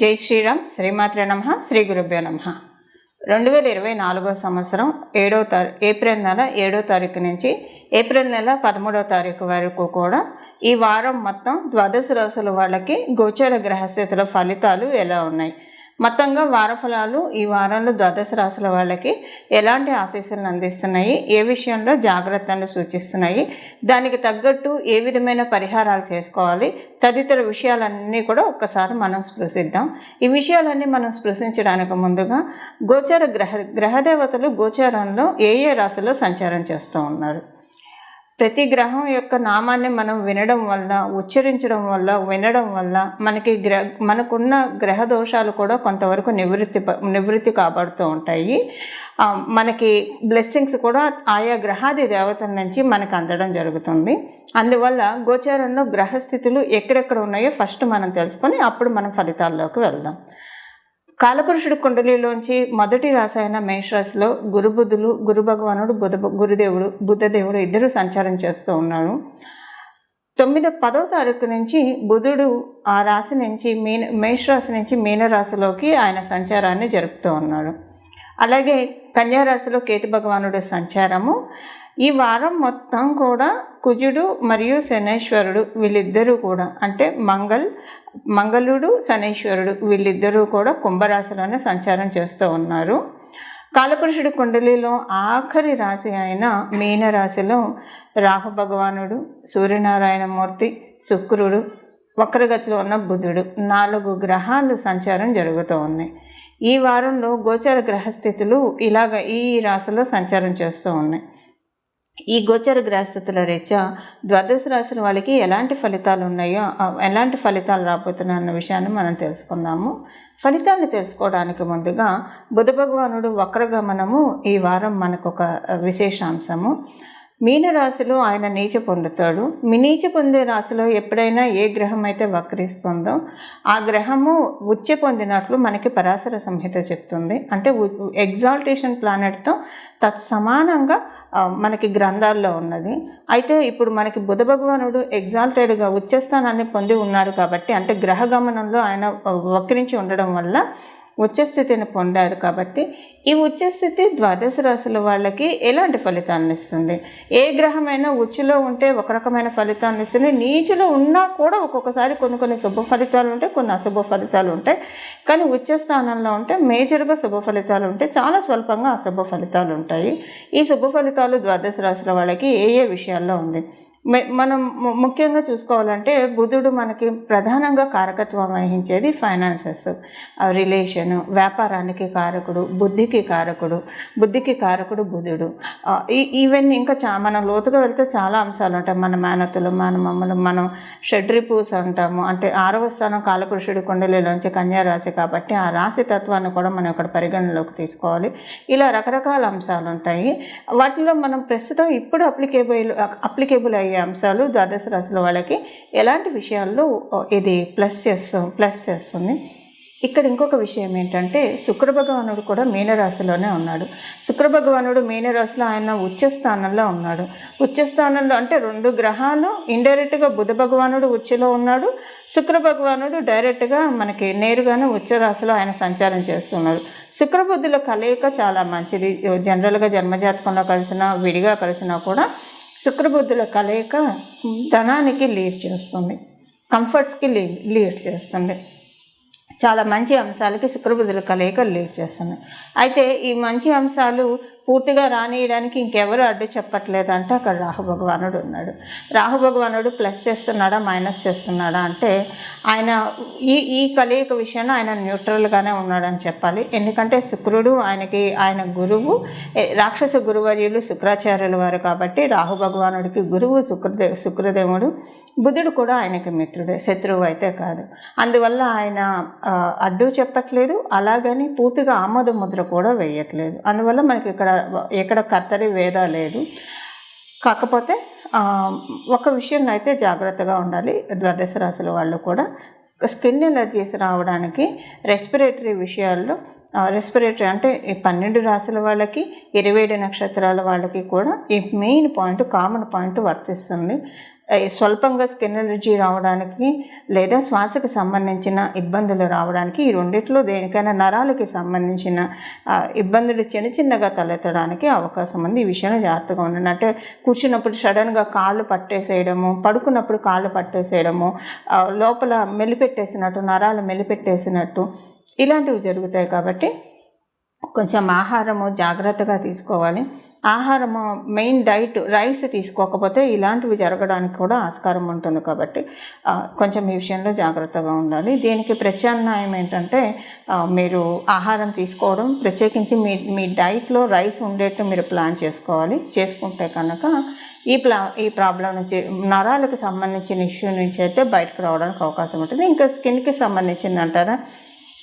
జై శ్రీరామ్ శ్రీమాత్ర నమ శ్రీ గురుభ్యో నమ. రెండు వేల ఇరవై నాలుగో సంవత్సరం ఏడో తారీ ఏప్రిల్ నెల ఏడో తారీఖు నుంచి ఏప్రిల్ నెల పదమూడో తారీఖు వరకు కూడా ఈ వారం మొత్తం ద్వాదశ రాసుల వాళ్ళకి గోచర గ్రహస్థితుల ఫలితాలు ఎలా ఉన్నాయి? మొత్తంగా వార ఫలాలు ఈ వారంలో ద్వాదశ రాశుల వాళ్ళకి ఎలాంటి ఆశీస్సులను అందిస్తున్నాయి? ఏ విషయంలో జాగ్రత్తలు సూచిస్తున్నాయి? దానికి తగ్గట్టు ఏ విధమైన పరిహారాలు చేసుకోవాలి? తదితర విషయాలన్నీ కూడా ఒక్కసారి మనం స్పృశిద్దాం. ఈ విషయాలన్నీ మనం స్పృశించడానికి ముందుగా గోచర గ్రహ గ్రహదేవతలు గోచారంలో ఏ ఏ రాశిలో సంచారం చేస్తూ ఉన్నారు? ప్రతి గ్రహం యొక్క నామాన్ని మనం వినడం వల్ల ఉచ్చరించడం వల్ల వినడం వల్ల మనకి గ్ర మనకున్న గ్రహ దోషాలు కూడా కొంతవరకు నివృత్తి ప- నివృత్తి కాబడుతూ ఉంటాయి. మనకి బ్లెస్సింగ్స్ కూడా ఆయా గ్రహాది దేవతల నుంచి మనకు అందడం జరుగుతుంది. అందువల్ల గోచారంలో గ్రహస్థితులు ఎక్కడెక్కడ ఉన్నాయో ఫస్ట్ మనం తెలుసుకొని అప్పుడు మనం ఫలితాల్లోకి వెళ్దాం. కాలపురుషుడు కుండలిలోంచి మొదటి రాసాయన మేషరాశిలో గురుబుద్ధులు గురు భగవానుడు బుధ గురుదేవుడు బుద్ధదేవుడు ఇద్దరు సంచారం చేస్తూ ఉన్నారు. తొమ్మిదో పదో తారీఖు నుంచి బుధుడు ఆ రాశి నుంచి మీన మేషరాశి నుంచి మీనరాశిలోకి ఆయన సంచారాన్ని జరుపుతూ ఉన్నాడు అలాగే కన్యారాశిలో కేతు భగవానుడు సంచారము. ఈ వారం మొత్తం కూడా కుజుడు మరియు శనేశ్వరుడు వీళ్ళిద్దరూ కూడా అంటే మంగళ్ మంగళుడు శనేశ్వరుడు వీళ్ళిద్దరూ కూడా కుంభరాశిలోనే సంచారం చేస్తూ ఉన్నారు. కాలపురుషుడు కుండలిలో ఆఖరి రాశి అయిన మీనరాశిలో రాహు భగవానుడు సూర్యనారాయణమూర్తి శుక్రుడు వక్రగతిలో ఉన్న బుధుడు నాలుగు గ్రహాలు సంచారం జరుగుతూ ఉన్నాయి. ఈ వారంలో గోచర గ్రహస్థితులు ఇలాగ ఈ రాశిలో సంచారం చేస్తూ ఉన్నాయి. ఈ గోచర గ్రహస్థితుల రీత్యా ద్వాదశ రాశుల వాళ్ళకి ఎలాంటి ఫలితాలు ఉన్నాయో ఎలాంటి ఫలితాలు రాబోతున్నాయి అన్న విషయాన్ని మనం తెలుసుకుందాము. ఫలితాన్ని తెలుసుకోవడానికి ముందుగా బుధ భగవానుడు వక్రగమనము ఈ వారం మనకు ఒక విశేషాంశము. మీనరాశిలో ఆయన నీచ పొందుతాడు. మీ నీచ పొందే రాశిలో ఎప్పుడైనా ఏ గ్రహం అయితే వక్రిస్తుందో ఆ గ్రహము ఉచ్చ పొందినట్లు మనకి పరాశర సంహిత చెప్తుంది. అంటే ఎగ్జాల్టేషన్ ప్లానెట్తో తత్సమానంగా మనకి గ్రంథాల్లో ఉన్నది. అయితే ఇప్పుడు మనకి బుధ భగవానుడు ఎగ్జాల్టెడ్గా ఉచ్చస్థానాన్ని పొంది ఉన్నాడు కాబట్టి అంటే గ్రహ గమనంలో ఆయన వక్రించి ఉండడం వల్ల ఉచ్చస్థితిని పొందారు కాబట్టి ఈ ఉచ్చస్థితి ద్వాదశ రాశుల వాళ్ళకి ఎలాంటి ఫలితాన్ని ఇస్తుంది? ఏ గ్రహమైనా ఉచ్చులో ఉంటే ఒక రకమైన ఫలితాలను ఇస్తుంది. నీచులో ఉన్నా కూడా ఒక్కొక్కసారి కొన్ని కొన్ని శుభ ఫలితాలు ఉంటాయి కొన్ని అశుభ ఫలితాలు ఉంటాయి. కానీ ఉచ్చ స్థానంలో ఉంటే మేజర్గా శుభ ఫలితాలు ఉంటాయి చాలా స్వల్పంగా అశుభ ఫలితాలు ఉంటాయి. ఈ శుభ ఫలితాలు ద్వాదశ రాశుల వాళ్ళకి ఏ ఏ విషయాల్లో ఉంది? మనం ముఖ్యంగా చూసుకోవాలంటే బుధుడు మనకి ప్రధానంగా కారకత్వం వహించేది ఫైనాన్సెస్ రిలేషన్ వ్యాపారానికి కారకుడు బుద్ధికి కారకుడు బుద్ధికి కారకుడు బుధుడు. ఈ ఈవెన్ ఇంకా చా మనం లోతుగా వెళ్తే చాలా అంశాలు ఉంటాయి మన మేనతులు మన మమ్మల్ని మనం షడ్రిపూస్ అంటాము. అంటే ఆరవ స్థానం కాలపురుషుడి కుండలిలోంచి కన్యా రాశి కాబట్టి ఆ రాశి తత్వాన్ని కూడా మనం ఇక్కడ పరిగణలోకి తీసుకోవాలి. ఇలా రకరకాల అంశాలు ఉంటాయి వాటిలో మనం ప్రస్తుతం ఇప్పుడు అప్లికేబుల్ అప్లికేబుల్ అయ్యి అంశాలు ద్వాదశ రాశుల వాళ్ళకి ఎలాంటి విషయాల్లో ఇది ప్లస్ చేస్తూ ప్లస్ చేస్తుంది ఇక్కడ ఇంకొక విషయం ఏంటంటే శుక్ర భగవానుడు కూడా మీనరాశిలోనే ఉన్నాడు. శుక్ర భగవానుడు మీనరాశిలో ఆయన ఉచ్చస్థానంలో ఉన్నాడు. ఉచ్చస్థానంలో అంటే రెండు గ్రహాలు ఇండైరెక్ట్గా బుధ భగవానుడు ఉచ్చలో ఉన్నాడు. శుక్ర భగవానుడు డైరెక్ట్గా మనకి నేరుగానే ఉచ్చ రాశిలో ఆయన సంచారం చేస్తున్నాడు. శుక్రబుద్ధుల కలయిక చాలా మంచిది. జనరల్గా జన్మజాతకంలో కలిసినా విడిగా కలిసినా కూడా శుక్రబుద్ధుల కలయిక ధనానికి లీడ్ చేస్తుంది. కంఫర్ట్స్కి లీ లీడ్ చేస్తుంది. చాలా మంచి అంశాలకి శుక్రబుద్ధుల కలయిక లీడ్ చేస్తుంది. అయితే ఈ మంచి అంశాలు పూర్తిగా రానియడానికి ఇంకెవరు అడ్డు చెప్పట్లేదు అంటే అక్కడ రాహు భగవానుడు ఉన్నాడు. రాహు భగవానుడు ప్లస్ చేస్తున్నాడా మైనస్ చేస్తున్నాడా అంటే ఆయన ఈ ఈ కలయిక విషయంలో ఆయన న్యూట్రల్గానే ఉన్నాడని చెప్పాలి. ఎందుకంటే శుక్రుడు ఆయనకి ఆయన గురువు రాక్షస గురువర్యులు శుక్రాచార్యుల వారు కాబట్టి రాహు భగవానుడికి గురువు శుక్రదే శుక్రదేవుడు బుధుడు కూడా ఆయనకి మిత్రుడే శత్రువు అయితే కాదు. అందువల్ల ఆయన అడ్డు చెప్పట్లేదు. అలాగని పూర్తిగా ఆమోద ముద్ర కూడా వేయట్లేదు. అందువల్ల మనకి ఇక్కడ ఎక్కడ కత్తరి వేద లేదు. కాకపోతే ఒక విషయంలో అయితే జాగ్రత్తగా ఉండాలి. ద్వాదశ రాశుల వాళ్ళు కూడా స్కిన్ ఎలర్జీస్ రావడానికి రెస్పిరేటరీ విషయాల్లో రెస్పిరేటరీ అంటే ఈ పన్నెండు రాశుల వాళ్ళకి ఇరవై ఏడు నక్షత్రాల వాళ్ళకి కూడా ఈ మెయిన్ పాయింట్ కామన్ పాయింట్ వర్తిస్తుంది. స్వల్పంగా స్కిన్ ఎలర్జీ రావడానికి లేదా శ్వాసకు సంబంధించిన ఇబ్బందులు రావడానికి ఈ రెండిట్లో దేనికైనా నరాలకి సంబంధించిన ఇబ్బందులు చిన్న చిన్నగా తలెత్తడానికి అవకాశం ఉంది. ఈ విషయంలో జాగ్రత్తగా ఉండండి. అంటే కూర్చున్నప్పుడు సడన్గా కాళ్ళు పట్టేసేయడము పడుకున్నప్పుడు కాళ్ళు పట్టేసేయడము లోపల మెలిపెట్టేసినట్టు నరాలు మెలిపెట్టేసినట్టు ఇలాంటివి జరుగుతాయి కాబట్టి కొంచెం ఆహారము జాగ్రత్తగా తీసుకోవాలి. ఆహారము మెయిన్ డైట్ రైస్ తీసుకోకపోతే ఇలాంటివి జరగడానికి కూడా ఆస్కారం ఉంటుంది కాబట్టి కొంచెం ఈ విషయంలో జాగ్రత్తగా ఉండాలి. దీనికి ప్రత్యామ్నాయం ఏంటంటే మీరు ఆహారం తీసుకోవడం ప్రత్యేకించి మీ మీ డైట్లో రైస్ ఉండేట్టు మీరు ప్లాన్ చేసుకోవాలి. చేసుకుంటే కనుక ఈ ప్లా ఈ ప్రాబ్లం నుంచి నరాలకు సంబంధించిన ఇష్యూ నుంచి అయితే బయటకు రావడానికి అవకాశం ఉంటుంది. ఇంకా స్కిన్కి సంబంధించింది అంటారా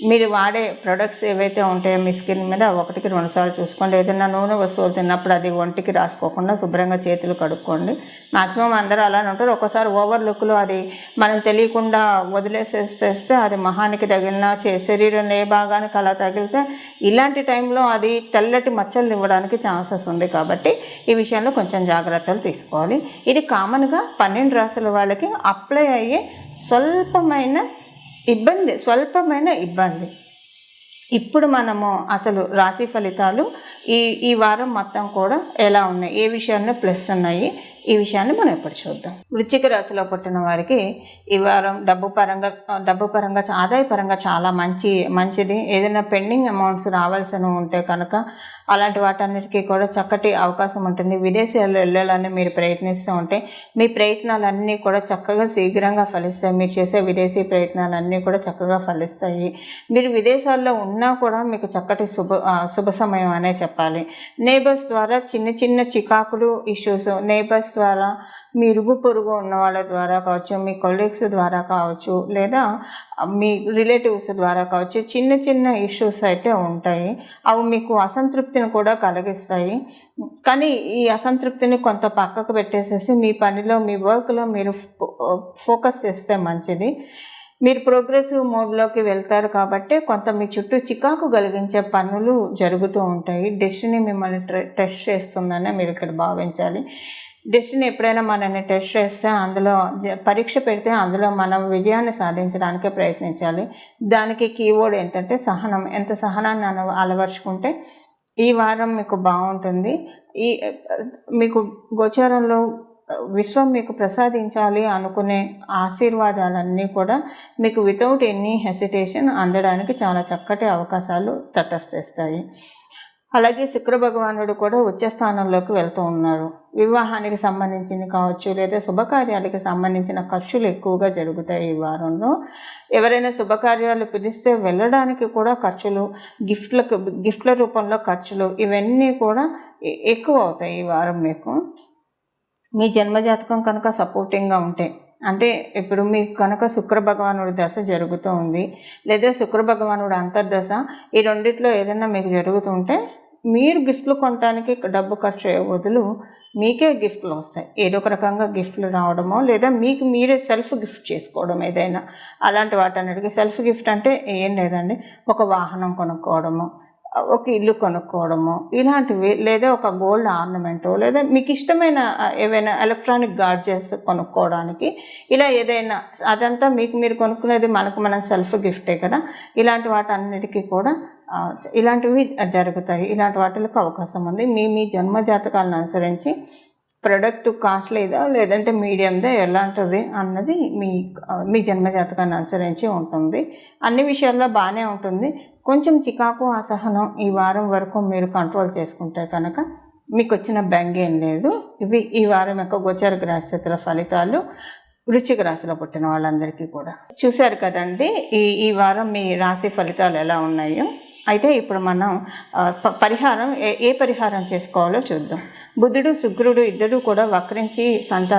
మీరు వాడే ప్రొడక్ట్స్ ఏవైతే ఉంటాయో మీ స్కిన్ మీద ఒకటికి రెండు సార్లు చూసుకోండి. ఏదైనా నూనె వస్తువులు తిన్నప్పుడు అది ఒంటికి రాసుకోకుండా శుభ్రంగా చేతులు కడుక్కోండి. మాక్సిమం అందరూ అలానే ఉంటారు. ఒకసారి ఓవర్ లుక్లో అది మనం తెలియకుండా వదిలేసేసేస్తే అది మహానికి తగిలినా చే- శరీరం ఏ భాగానికి అలా తగిలితే ఇలాంటి టైంలో అది తెల్లటి మచ్చలు ఇవ్వడానికి ఛాన్సెస్ ఉంది కాబట్టి ఈ విషయంలో కొంచెం జాగ్రత్తలు తీసుకోవాలి. ఇది కామన్గా పన్నెండు రాసుల వాళ్ళకి అప్లై అయ్యే స్వల్పమైన ఇబ్బంది స్వల్పమైన ఇబ్బంది. ఇప్పుడు మనము అసలు రాశి ఫలితాలు ఈ ఈ వారం మొత్తం కూడా ఎలా ఉన్నాయి? ఏ విషయాల్లో ప్లస్ ఉన్నాయి? ఈ విషయాన్ని మనం ఇప్పుడు చూద్దాం. వృశ్చిక రాశిలో పుట్టిన వారికి ఈ వారం డబ్బు పరంగా డబ్బు పరంగా ఆదాయ పరంగా చాలా మంచి మంచిది. ఏదైనా పెండింగ్ అమౌంట్స్ రావాల్సిన ఉంటే కనుక అలాంటి వాటన్నిటికీ కూడా చక్కటి అవకాశం ఉంటుంది. విదేశాల్లో వెళ్ళాలని మీరు ప్రయత్నిస్తూ ఉంటే మీ ప్రయత్నాలన్నీ కూడా చక్కగా శీఘ్రంగా ఫలిస్తాయి. మీరు చేసే విదేశీ ప్రయత్నాలన్నీ కూడా చక్కగా ఫలిస్తాయి. మీరు విదేశాల్లో ఉన్నా కూడా మీకు చక్కటి శుభ శుభ సమయం అనే చెప్పాలి చెప్పాలి. నేబర్స్ ద్వారా చిన్న చిన్న చికాకులు ఇష్యూస్ నేబర్స్ ద్వారా మీ ఇరుగు పొరుగు ఉన్న వాళ్ళ ద్వారా కావచ్చు మీ కొలీగ్స్ ద్వారా కావచ్చు లేదా మీ రిలేటివ్స్ ద్వారా కావచ్చు చిన్న చిన్న ఇష్యూస్ అయితే ఉంటాయి. అవి మీకు అసంతృప్తిని కూడా కలిగిస్తాయి. కానీ ఈ అసంతృప్తిని కొంత పక్కకు పెట్టేసేసి మీ పనిలో మీ వర్క్లో మీరు ఫో- ఫోకస్ చేస్తే మంచిది. మీరు ప్రోగ్రెసివ్ మోడ్లోకి వెళ్తారు కాబట్టి కొంత మీ చుట్టూ చికాకు కలిగించే పనులు జరుగుతూ ఉంటాయి. డెస్టినీ మిమ్మల్ని ట్రె- టెస్ట్ చేస్తుందనే మీరు ఇక్కడ భావించాలి. డెస్టినీ ఎప్పుడైనా మనల్ని టెస్ట్ చేస్తే అందులో పరీక్ష పెడితే అందులో మనం విజయాన్ని సాధించడానికే ప్రయత్నించాలి. దానికి కీవర్డ్ ఏంటంటే సహనం. ఎంత సహనాన్ని అన అలవర్చుకుంటే ఈ వారం మీకు బాగుంటుంది. ఈ మీకు గోచారంలో విశ్వం మీకు ప్రసాదించాలి అనుకునే ఆశీర్వాదాలన్నీ కూడా మీకు వితౌట్ ఎనీ హెసిటేషన్ అందడానికి చాలా చక్కటి అవకాశాలు తటస్థిస్తాయి. అలాగే శుక్ర భగవానుడు కూడా ఉచ్చ స్థానంలోకి వెళ్తూ ఉన్నారు. వివాహానికి సంబంధించింది కావచ్చు లేదా శుభకార్యాలకి సంబంధించిన ఖర్చులు ఎక్కువగా జరుగుతాయి ఈ వారంలో. ఎవరైనా శుభకార్యాలు పిలిస్తే వెళ్ళడానికి కూడా ఖర్చులు గిఫ్ట్లకు గిఫ్ట్ల రూపంలో ఖర్చులు ఇవన్నీ కూడా ఎక్కువ అవుతాయి ఈ వారం మీకు. మీ జన్మజాతకం కనుక సపోర్టింగ్గా ఉంటే అంటే ఇప్పుడు మీకు కనుక శుక్ర భగవానుడి దశ జరుగుతూ ఉంది లేదా శుక్ర భగవానుడు అంతర్దశ ఈ రెండిట్లో ఏదైనా మీకు జరుగుతుంటే మీరు గిఫ్ట్లు కొనడానికి డబ్బు ఖర్చు అయ్యే బదులు మీకే గిఫ్ట్లు వస్తాయి. ఏదో ఒక రకంగా గిఫ్ట్లు రావడమో లేదా మీకు మీరే సెల్ఫ్ గిఫ్ట్ చేసుకోవడం ఏదైనా. అలాంటి వాటన్నిటికీ సెల్ఫ్ గిఫ్ట్ అంటే ఏం లేదండి. ఒక వాహనం కొనుక్కోవడము ఒక ఇల్లు కొనుక్కోవడము ఇలాంటివి లేదా ఒక గోల్డ్ ఆర్నమెంటో లేదా మీకు ఇష్టమైన ఏవైనా ఎలక్ట్రానిక్ గాడ్జెట్స్ కొనుక్కోవడానికి ఇలా ఏదైనా అదంతా మీకు మీరు కొనుక్కునేది మనకు మనం సెల్ఫ్ గిఫ్టే కదా. ఇలాంటి వాటన్నిటికీ కూడా ఇలాంటివి జరుగుతాయి. ఇలాంటి వాటిలకు అవకాశం ఉంది. మీ మీ జన్మ జాతకాలను అనుసరించి ప్రొడక్ట్ కాస్ట్లీదా లేదంటే మీడియందా ఎలాంటిది అన్నది మీ మీ జన్మజాతకాన్ని అనుసరించి ఉంటుంది. అన్ని విషయాల్లో బాగానే ఉంటుంది. కొంచెం చికాకు అసహనం ఈ వారం వరకు మీరు కంట్రోల్ చేసుకుంటే కనుక మీకు వచ్చిన బెంగ ఏం లేదు. ఇవి ఈ వారం యొక్క గోచార గ్రహస్థితుల ఫలితాలు వృశ్చిక రాశిలో పుట్టిన వాళ్ళందరికీ కూడా. చూశారు కదండి ఈ ఈ వారం మీ రాశి ఫలితాలు ఎలా ఉన్నాయో? అయితే ఇప్పుడు మనం పరిహారం ఏ ఏ పరిహారం చేసుకోవాలో చూద్దాం. బుద్ధుడు శుక్రుడు ఇద్దరు కూడా వక్రించి సంత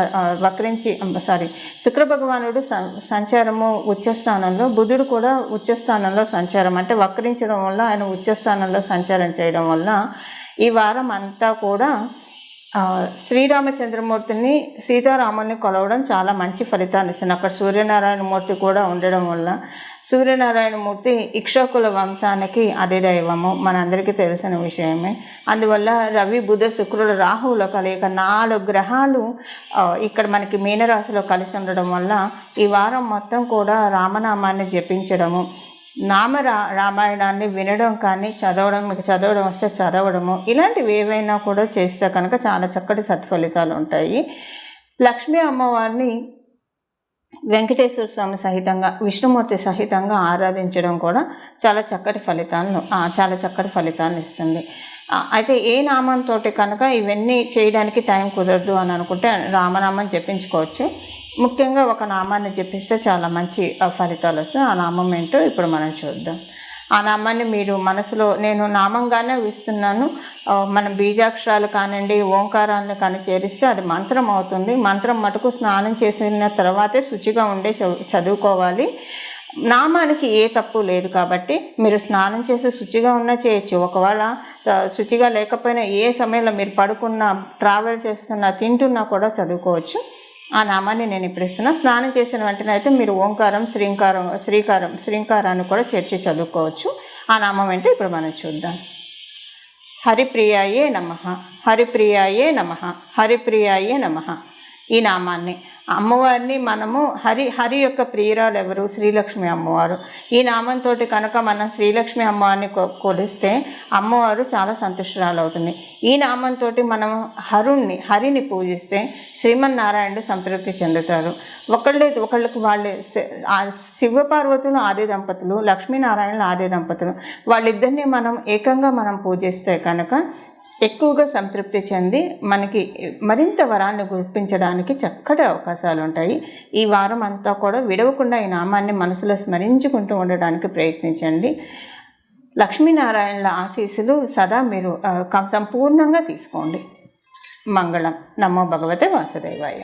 వక్రించి సారీ శుక్ర భగవానుడు స సంచారము ఉచ్చస్థానంలో బుధుడు కూడా ఉచ్చస్థానంలో సంచారం. అంటే వక్రించడం వల్ల ఆయన ఉచ్చస్థానంలో సంచారం చేయడం వల్ల ఈ వారం అంతా కూడా శ్రీరామచంద్రమూర్తిని సీతారాముల్ని కొలవడం చాలా మంచి ఫలితాన్ని ఇస్తుంది. అక్కడ సూర్యనారాయణ మూర్తి కూడా ఉండడం వల్ల సూర్యనారాయణమూర్తి ఇక్షోకుల వంశానికి అదే దైవము. మనందరికీ తెలిసిన విషయమే. అందువల్ల రవి బుధ శుక్రుడు రాహువుల కలయిక నాలుగు గ్రహాలు ఇక్కడ మనకి మీనరాశిలో కలిసి ఉండడం వల్ల ఈ వారం మొత్తం కూడా రామనామాన్ని జపించడము. నామ రా రామాయణాన్ని వినడం కానీ చదవడం మీకు చదవడం వస్తే చదవడము. ఇలాంటివి ఏవైనా కూడా చేస్తే కనుక చాలా చక్కటి సత్ఫలితాలు ఉంటాయి. లక్ష్మీ అమ్మవారిని వెంకటేశ్వర స్వామి సహితంగా విష్ణుమూర్తి సహితంగా ఆరాధించడం కూడా చాలా చక్కటి ఫలితాలను చాలా చక్కటి ఫలితాలను ఇస్తుంది. అయితే ఏ నామంతో కనుక ఇవన్నీ చేయడానికి టైం కుదరదు అని అనుకుంటే రామనామం జపించుకోవచ్చు. ముఖ్యంగా ఒక నామాన్ని జపిస్తే చాలా మంచి ఫలితాలు వస్తాయి. ఆ నామం ఏంటో ఇప్పుడు మనం చూద్దాం. ఆ నామాన్ని మీరు మనసులో నేను నామంగానే ఇస్తున్నాను మనం బీజాక్షరాలు కానివ్వండి ఓంకారాలను కానీ చేరిస్తే అది మంత్రం అవుతుంది. మంత్రం మటుకు స్నానం చేసిన తర్వాతే శుచిగా ఉండే చదువు- చదువుకోవాలి. నామానికి ఏ తప్పు లేదు కాబట్టి మీరు స్నానం చేసి శుచిగా ఉన్నా చేయొచ్చు. ఒకవేళ శుచిగా లేకపోయినా ఏ సమయంలో మీరు పడుకున్నా ట్రావెల్ చేస్తున్నా తింటున్నా కూడా చదువుకోవచ్చు. ఆ నామాన్ని నేను ఇప్పుడు ఇస్తున్నాను స్నానం చేసిన వెంటనే అయితే మీరు ఓంకారం శ్రీంకారం శ్రీకారం శ్రీంకారాన్ని కూడా చేర్చి చదువుకోవచ్చు. ఆ నామం ఏంటో ఇప్పుడు మనం చూద్దాం. హరిప్రియాయే నమ. హరిప్రియాయే నమ. హరిప్రియాయే నమ. ఈ నామాన్ని. అమ్మవారిని మనము హరి హరి యొక్క ప్రియురాలు ఎవరు? శ్రీలక్ష్మి అమ్మవారు. ఈ నామంతో కనుక మనం శ్రీలక్ష్మి అమ్మవారిని కొ- కొలిస్తే అమ్మవారు చాలా సంతుష్టురాలు అవుతుంది ఈ నామంతో మనం హరుణ్ణి హరిని పూజిస్తే శ్రీమన్నారాయణుడు సంతృప్తి చెందుతారు. ఒకళ్ళే ఒకళ్ళకి వాళ్ళే శ- శివపార్వతులు ఆది దంపతులు లక్ష్మీనారాయణులు ఆది దంపతులు వాళ్ళిద్దరిని మనం ఏకంగా మనం పూజిస్తే కనుక ఎక్కువగా సంతృప్తి చెంది మనకి మరింత వరాన్ని గుర్తించడానికి చక్కటి అవకాశాలు ఉంటాయి. ఈ వారం అంతా కూడా విడవకుండా ఈ నామాన్ని మనసులో స్మరించుకుంటూ ఉండడానికి ప్రయత్నించండి. లక్ష్మీనారాయణల ఆశీస్సులు సదా మీరు సంపూర్ణంగా తీసుకోండి. మంగళం. నమో భగవతే వాసుదేవాయ.